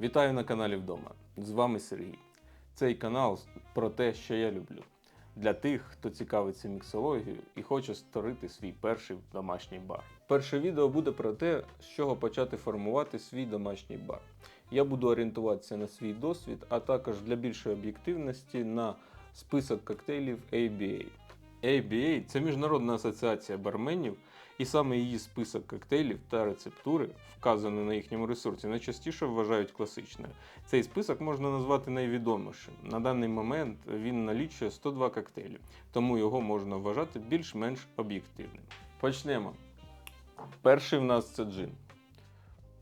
Вітаю на каналі Вдома. З вами Сергій. Цей канал про те, що я люблю. Для тих, хто цікавиться міксологією і хоче створити свій перший домашній бар. Перше відео буде про те, з чого почати формувати свій домашній бар. Я буду орієнтуватися на свій досвід, а також для більшої об'єктивності на список коктейлів ABA. ABA – це міжнародна асоціація барменів, і саме її список коктейлів та рецептури, вказані на їхньому ресурсі, найчастіше вважають класичною. Цей список можна назвати найвідомішим. На даний момент він налічує 102 коктейлі, тому його можна вважати більш-менш об'єктивним. Почнемо. Перший в нас це джин.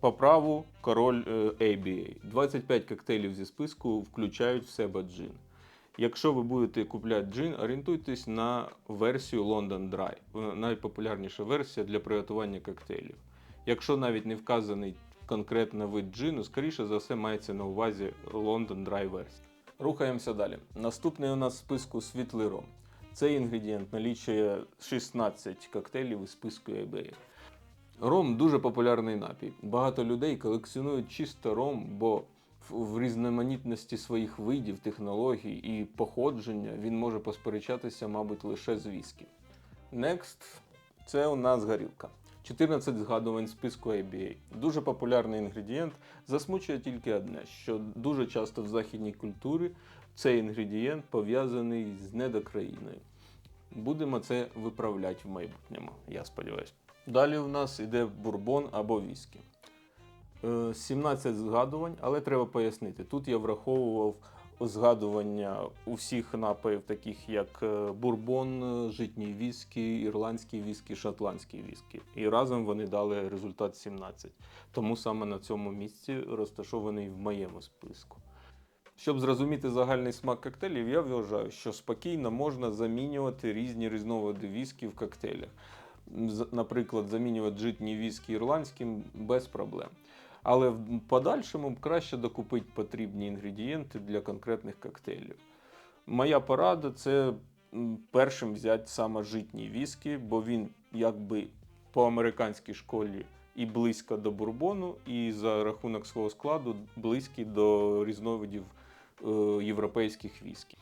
По праву король е, ABA. 25 коктейлів зі списку включають в себе джин. Якщо ви будете купляти джин, орієнтуйтесь на версію London Dry, найпопулярніша версія для приготування коктейлів. Якщо навіть не вказаний конкретно вид джину, скоріше за все мається на увазі London Dry версія. Рухаємося далі. Наступний у нас в списку світлий ром. Цей інгредієнт налічує 16 коктейлів із списку ABA. Ром дуже популярний напій. Багато людей колекціонують чисто ром, бо в- різноманітності своїх видів, технологій і походження він може посперечатися, мабуть, лише з віскі. Next – це у нас горілка. 14 згадувань списку ABA. Дуже популярний інгредієнт. Засмучує тільки одне, що дуже часто в західній культурі цей інгредієнт пов'язаний з недокраїною. Будемо це виправляти в майбутньому, я сподіваюся. Далі у нас іде бурбон або віскі. Е, 17 згадувань, але треба пояснити. Тут я враховував згадування усіх напоїв, таких як е, бурбон, е, житній віскі, ірландський віскі, шотландський віскі. І разом вони дали результат 17. Тому саме на цьому місці розташований в моєму списку. Щоб зрозуміти загальний смак коктейлів, я вважаю, що спокійно можна замінювати різні різновиди віскі в коктейлях. Наприклад, замінювати житні віскі ірландським без проблем. Але в подальшому краще докупити потрібні інгредієнти для конкретних коктейлів. Моя порада це першим взяти саме житній віскі, бо він якби по американській школі і близько до бурбону, і за рахунок свого складу близький до різновидів е, європейських віскі.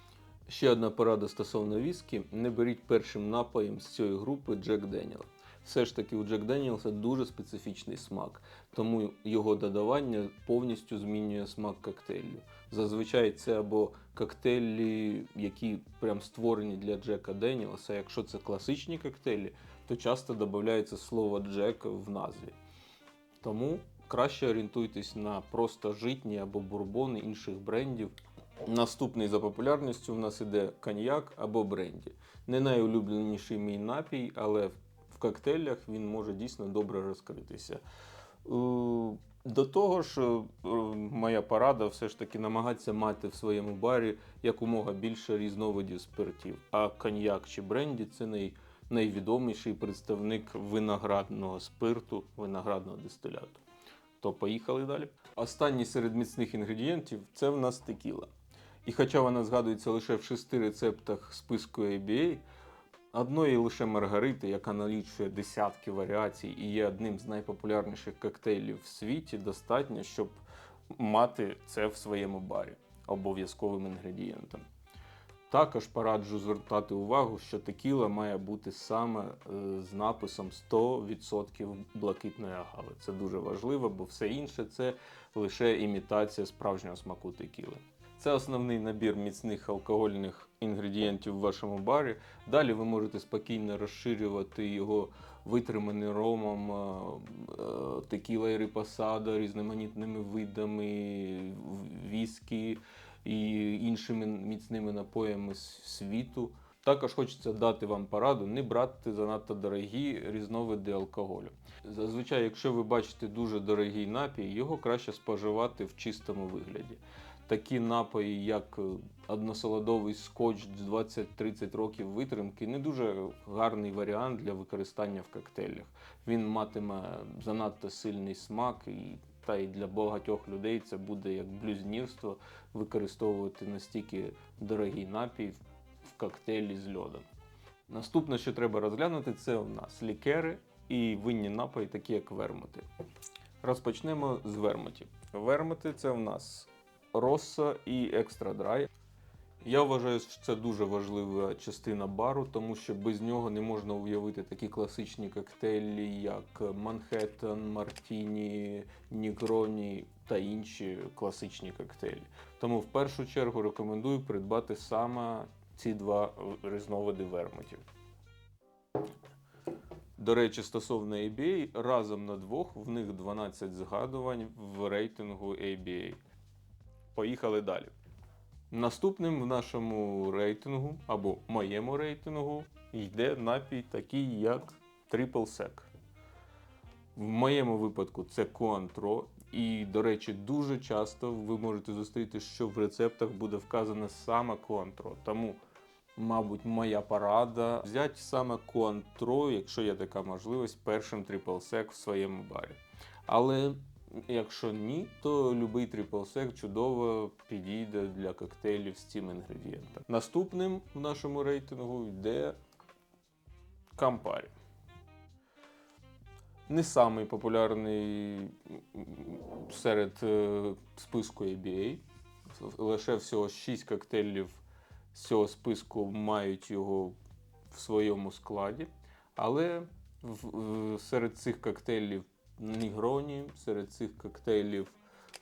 Ще одна порада стосовно віскі: не беріть першим напоєм з цієї групи Джек Деніел. Все ж таки у Джек Деніелса дуже специфічний смак, тому його додавання повністю змінює смак коктейлю. Зазвичай це або коктейлі, які прям створені для Джека Деніелса. Якщо це класичні коктейлі, то часто додається слово Джек в назві. Тому краще орієнтуйтесь на просто житні або бурбони інших брендів. Наступний за популярністю в нас іде коньяк або бренді. Не найулюбленіший мій напій, але коктейлях він може дійсно добре розкритися. Е, До того ж, е, моя порада все ж таки намагатися мати в своєму барі якомога більше різновидів спиртів. А коньяк чи бренді це най, найвідоміший представник виноградного спирту, виноградного дистиляту. То поїхали далі. Останній серед міцних інгредієнтів це в нас текіла. І хоча вона згадується лише в шести рецептах списку ABA, одної лише маргарити, яка налічує десятки варіацій і є одним з найпопулярніших коктейлів в світі, достатньо, щоб мати це в своєму барі обов'язковим інгредієнтом. Також пораджу звертати увагу, що текіла має бути саме е, з написом 100% блакитної агави. Це дуже важливо, бо все інше це лише імітація справжнього смаку текіли. Це основний набір міцних алкогольних інгредієнтів в вашому барі. Далі ви можете спокійно розширювати його витриманий ромом, е, е, текіла і рипасадо, різноманітними видами віскі і іншими міцними напоями світу. Також хочеться дати вам пораду не брати занадто дорогі різновиди алкоголю. Зазвичай, якщо ви бачите дуже дорогий напій, його краще споживати в чистому вигляді. Такі напої, як е, односолодовий скотч з 20-30 років витримки, не дуже гарний варіант для використання в коктейлях. Він матиме занадто сильний смак, і та й для багатьох людей це буде як блюзнірство використовувати настільки дорогий напій в- коктейлі з льодом. Наступне, що треба розглянути, це у нас лікери і винні напої, такі як вермути. Розпочнемо з вермутів. Вермити це в нас Росса і Екстра Драй. Я вважаю, що це дуже важлива частина бару, тому що без нього не можна уявити такі класичні коктейлі, як Манхеттен, Мартіні, Нігроні та інші класичні коктейлі. Тому в першу чергу рекомендую придбати саме ці два різновиди вермутів. До речі, стосовно ABA, разом на двох в них 12 згадувань в рейтингу ABA. Поїхали далі. Наступним в нашому рейтингу або моєму рейтингу йде напій такий, як Triple Sec. В моєму випадку це Cointreau. І, до речі, дуже часто ви можете зустріти, що в рецептах буде вказано саме Cointreau. Тому, мабуть, моя порада взяти саме Cointreau, якщо є така можливість, першим Triple Sec в своєму барі. Але Якщо ні, то любий сек чудово підійде для коктейлів з цим інгредієнтом. Наступним в нашому рейтингу йде Campari. Не самий популярний серед е, списку ABA. Лише всього 6 коктейлів з цього списку мають його в своєму складі. Але серед цих коктейлів Нігроні, серед цих коктейлів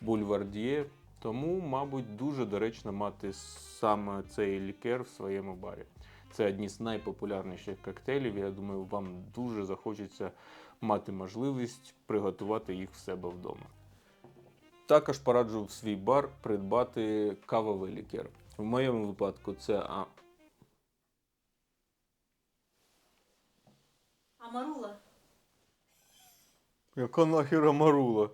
Бульвардіє. Тому, мабуть, дуже доречно мати саме цей лікер в своєму барі. Це одні з найпопулярніших коктейлів. Я думаю, вам дуже захочеться мати можливість приготувати їх в себе вдома. Також пораджу в свій бар придбати кавовий лікер. В моєму випадку це Амарула. Яка нахер Амарула?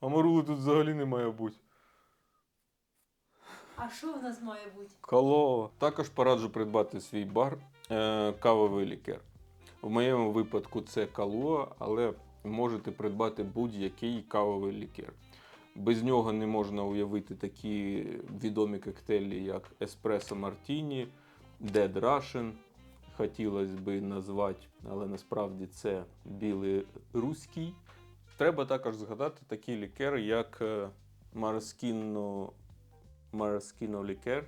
Амарули тут взагалі не має бути. А що в нас має бути? Калова. Також пораджу придбати свій бар е, кавовий лікер. В моєму випадку це калуа, але можете придбати будь-який кавовий лікер. Без нього не можна уявити такі відомі коктейлі, як Еспресо Мартіні, Dead Russian. Хотілося би назвати, але насправді це білий руський. Треба також згадати такі лікери, як е, Maraschino Maraschino лікер.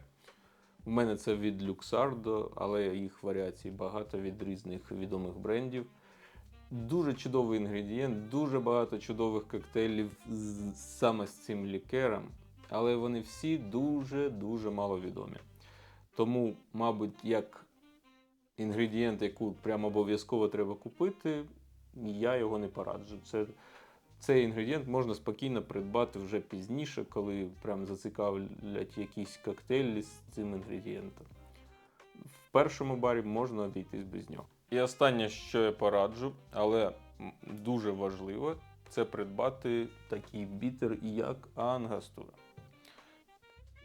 У мене це від Luxardo, але їх варіацій багато від різних відомих брендів. Дуже чудовий інгредієнт, дуже багато чудових коктейлів саме з цим лікером, але вони всі дуже-дуже маловідомі. Тому, мабуть, як інгредієнт, яку прямо обов'язково треба купити, я його не пораджу. Це, цей інгредієнт можна спокійно придбати вже пізніше, коли прям зацікавлять якісь коктейлі з цим інгредієнтом. В першому барі можна обійтись без нього. І останнє, що я пораджу, але дуже важливо, це придбати такий бітер, як ангастура.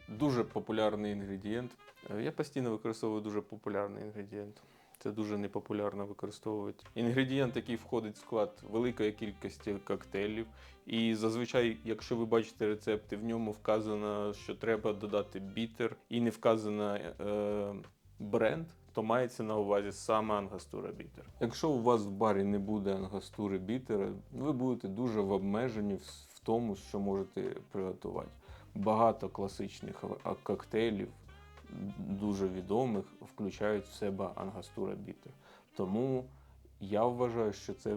Дуже популярний інгредієнт. Е, Я постійно використовую дуже популярний інгредієнт. Це дуже непопулярно використовують. Інгредієнт, який входить в склад великої кількості коктейлів. І зазвичай, якщо ви бачите рецепти, в ньому вказано, що треба додати бітер, і не вказано е, бренд, то мається на увазі саме ангастура бітер. Якщо у вас в барі не буде ангастури бітера, ви будете дуже в обмеженні в тому, що можете приготувати. Багато класичних коктейлів, дуже відомих, включають в себе ангастура бітер. Тому я вважаю, що це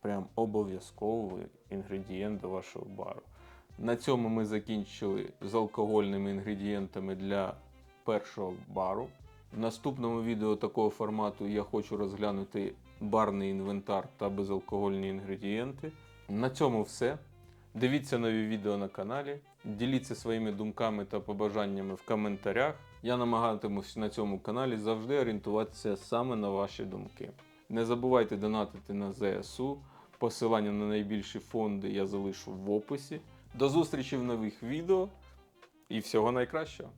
прям обов'язковий інгредієнт до вашого бару. На цьому ми закінчили з алкогольними інгредієнтами для першого бару. В наступному відео такого формату я хочу розглянути барний інвентар та безалкогольні інгредієнти. На цьому все. Дивіться нові відео на каналі, діліться своїми думками та побажаннями в коментарях. Я намагатимусь на цьому каналі завжди орієнтуватися саме на ваші думки. Не забувайте донатити на ЗСУ. Посилання на найбільші фонди я залишу в описі. До зустрічі в нових відео і всього найкращого!